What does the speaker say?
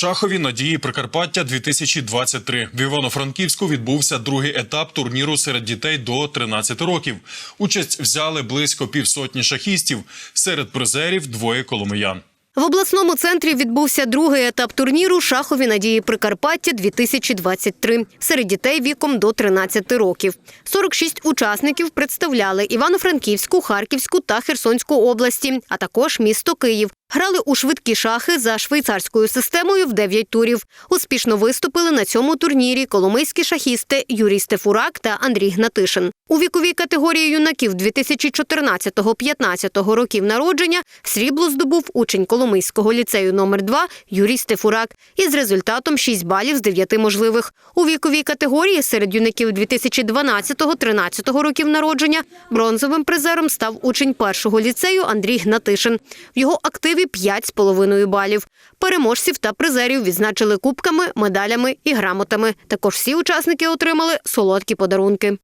Шахові надії Прикарпаття 2023 В Івано-Франківську відбувся другий етап турніру серед дітей до 13 років. Участь взяли близько півсотні шахістів. Серед призерів двоє коломиян. В обласному центрі відбувся другий етап турніру Шахові надії Прикарпаття 2023 серед дітей віком до 13 років. 46 учасників представляли Івано-Франківську, Харківську та Херсонську області, а також місто Київ. Грали у швидкі шахи за швейцарською системою в 9 турів. Успішно виступили на цьому турнірі коломийські шахісти Юрій Стефурак та Андрій Гнатишин. У віковій категорії юнаків 2014-15 років народження срібло здобув учень Коломийського ліцею номер 2 Юрій Стефурак із результатом 6 балів з 9 можливих. У віковій категорії серед юнаків 2012-13 років народження бронзовим призером став учень першого ліцею Андрій Гнатишин. В його активі 5,5 балів. Переможців та призерів відзначили кубками, медалями і грамотами. Також всі учасники отримали солодкі подарунки.